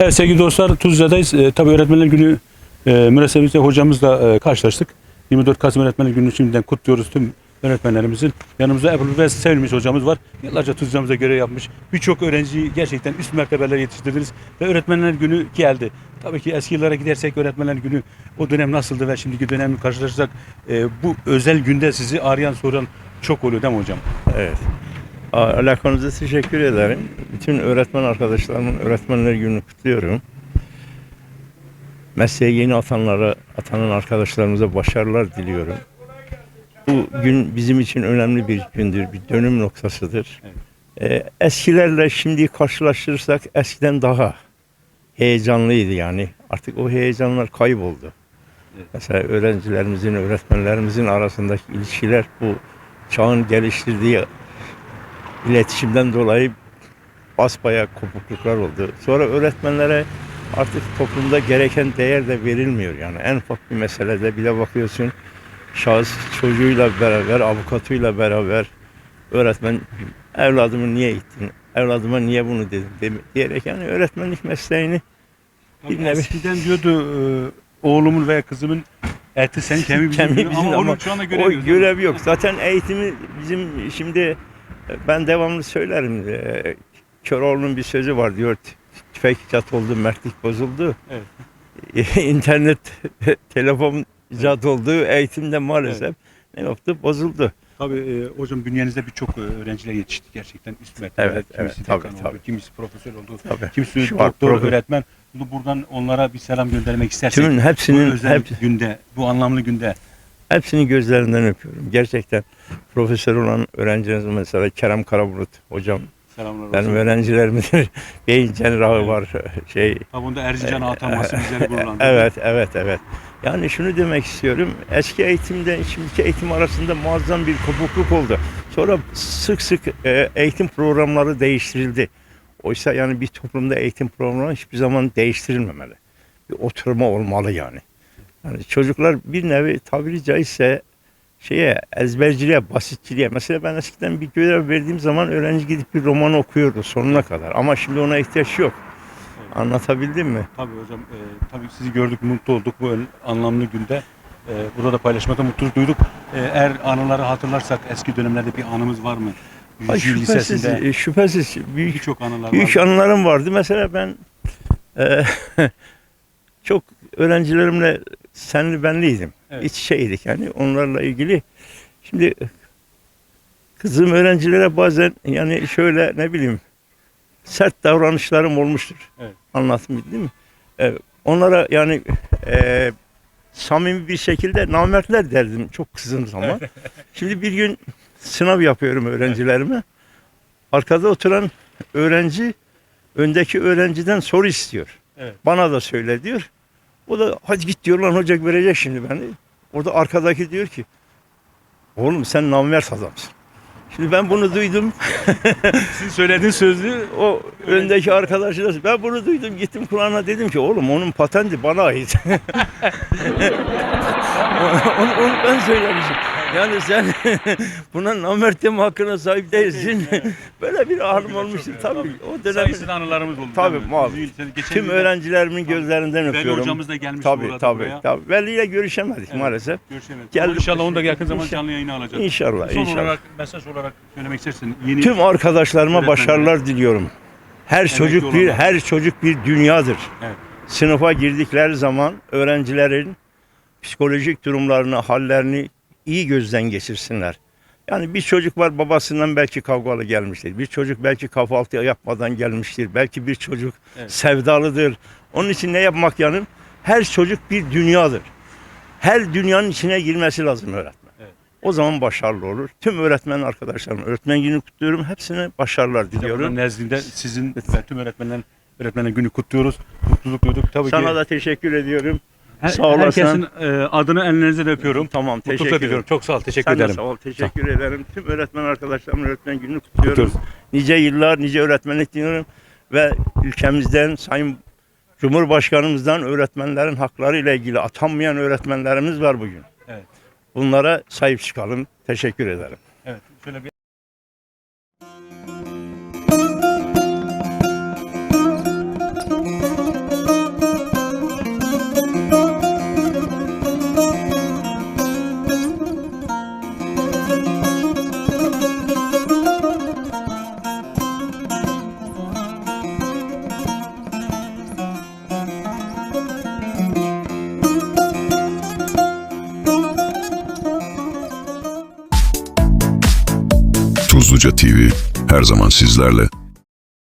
Evet sevgili dostlar Tuzla'dayız. Ee, tabii Öğretmenler Günü e, münasebetiyle hocamızla e, karşılaştık. 24 Kasım Öğretmenler Günü'nü şimdiden kutluyoruz tüm öğretmenlerimizin. Yanımızda Ebru ve Sevilmiş hocamız var. Yıllarca Tuzla'mıza görev yapmış. Birçok öğrenciyi gerçekten üst mertebeler yetiştirdiniz. Ve Öğretmenler Günü geldi. Tabii ki eski yıllara gidersek Öğretmenler Günü o dönem nasıldı ve şimdiki dönemle karşılaşırsak e, bu özel günde sizi arayan soran çok oluyor değil mi hocam? Evet. Alakanıza teşekkür ederim. Bütün öğretmen arkadaşlarımın öğretmenler gününü kutluyorum. Mesleğe yeni atanlara, atanan arkadaşlarımıza başarılar diliyorum. Bu gün bizim için önemli bir gündür, bir dönüm noktasıdır. Ee, eskilerle şimdi karşılaştırırsak eskiden daha heyecanlıydı yani. Artık o heyecanlar kayboldu. Mesela öğrencilerimizin, öğretmenlerimizin arasındaki ilişkiler bu çağın geliştirdiği iletişimden dolayı basbaya kopukluklar oldu. Sonra öğretmenlere artık toplumda gereken değer de verilmiyor yani. En ufak bir meselede bile bakıyorsun şahıs çocuğuyla beraber, avukatıyla beraber öğretmen evladımı niye gittin, evladıma niye bunu dedin dem- diyerek yani öğretmenlik mesleğini Bir nevi- Eskiden diyordu e, oğlumun veya kızımın eti senin kemiği bizim, Kemiği bizim ama, ama onun şu anda o görevi görev yok. Zaten eğitimi bizim şimdi ben devamlı söylerim. E, Köroğlu'nun bir sözü var diyor. "T- Tüfek icat oldu, mertlik bozuldu. Evet. İnternet, telefon icat oldu, eğitimde maalesef ne yaptı? Bozuldu. Tabii e, hocam bünyenizde birçok e, öğrenciler yetişti gerçekten üst. Evet, kimisi evet, tabii, oldu, tabii. kimisi profesör oldu, Tabii. kimisi Şu doktor, profe- öğretmen. Bunu buradan onlara bir selam göndermek istersek. Tümün bu hepsinin özel hep, günde, bu anlamlı günde. hepsini gözlerinden öpüyorum. Gerçekten profesör olan öğrenciniz mesela Kerem Karabulut hocam Selamlar benim olsun. öğrencilerimdir. Beyin cerrahı var şey Tabii onda Erzincan'a atanması bizleri gururlandırdı. Evet, evet, evet. Yani şunu demek istiyorum. Eski eğitimde şimdiki eğitim arasında muazzam bir kopukluk oldu. Sonra sık sık e, eğitim programları değiştirildi. Oysa yani bir toplumda eğitim programı hiçbir zaman değiştirilmemeli. Bir oturma olmalı yani. Yani çocuklar bir nevi tabiri caizse şeye ezberciliğe, basitçiliğe. Mesela ben eskiden bir görev verdiğim zaman öğrenci gidip bir roman okuyordu sonuna kadar. Ama şimdi ona ihtiyaç yok. Anlatabildim mi? Tabii hocam, e, tabii sizi gördük, mutlu olduk bu anlamlı günde. E, burada da paylaşmakta mutluluk duyduk. E, eğer anıları hatırlarsak eski dönemlerde bir anımız var mı? Ay, şüphesiz, Lisesi'nde e, şüphesiz büyük birçok anılar büyük var. anılarım vardı. Mesela ben e, çok öğrencilerimle senli benliydim. Evet. İç içeydik yani onlarla ilgili. Şimdi kızım öğrencilere bazen yani şöyle ne bileyim sert davranışlarım olmuştur. Evet. Anlattım değil mi? E, onlara yani e, samimi bir şekilde namertler derdim çok kızdığım zaman. Şimdi bir gün sınav yapıyorum öğrencilerime. Arkada oturan öğrenci öndeki öğrenciden soru istiyor. Evet. Bana da söyle diyor. O da hadi git diyor lan hoca verecek şimdi beni. Orada arkadaki diyor ki oğlum sen namert adamsın. Şimdi ben bunu duydum. Sizin söylediğiniz sözü O öndeki arkadaşı da ben bunu duydum gittim Kur'an'a dedim ki oğlum onun patenti bana ait. onu, onu ben söylemişim. Yani sen buna namert deme hakkına sahip değilsin. Böyle bir anım olmuştu tabii. O dönem sayısız anılarımız oldu. Tabii, değil mi? muhakkak. Yüzyıl Lisesi- geçen tüm günde öğrencilerimin gözlerinden Veli öpüyorum. hocamız da gelmişti Tabii burada tabii buraya. tabii. Veli ile görüşemedik maalesef. Görüşemedik. Geldim. İnşallah onu da yakın zamanda İnşallah. canlı yayına alacağız. İnşallah Son inşallah. olarak mesaj olarak söylemek istersin. Yeni Tüm arkadaşlarıma Öğretmenler. başarılar diliyorum. Her çocuk bir olanlar. her çocuk bir dünyadır. Evet. Sınıfa girdikleri zaman öğrencilerin psikolojik durumlarını, hallerini iyi gözden geçirsinler. Yani bir çocuk var babasından belki kavgalı gelmiştir. Bir çocuk belki kahvaltı yapmadan gelmiştir. Belki bir çocuk Evet. sevdalıdır. Onun için ne yapmak yanım? Her çocuk bir dünyadır. Her dünyanın içine girmesi lazım öğretmen. Evet. O zaman başarılı olur. Tüm öğretmen arkadaşlarım, öğretmen günü kutluyorum. Hepsine başarılar Diliyorum. Nezdinde sizin ve tüm öğretmenlerin öğretmenler günü kutluyoruz. Mutluluk duyduk. Tabii Sana ki da teşekkür ediyorum. Her- sağ olasın. herkesin e, adını ellerinize de öpüyorum. Tamam, Mutlulukla teşekkür diliyorum. ederim. Çok sağ ol. Teşekkür Sen de ederim. sağ ol. Teşekkür ederim. Tüm öğretmen arkadaşlarımın öğretmen gününü kutluyorum. Kutluyoruz. Nice yıllar, nice öğretmenlik diliyorum. Ve ülkemizden, Sayın Cumhurbaşkanımızdan öğretmenlerin hakları ile ilgili atanmayan öğretmenlerimiz var bugün. Evet. Bunlara sahip çıkalım. Teşekkür ederim. Evet. Şöyle bir Hoca TV her zaman sizlerle.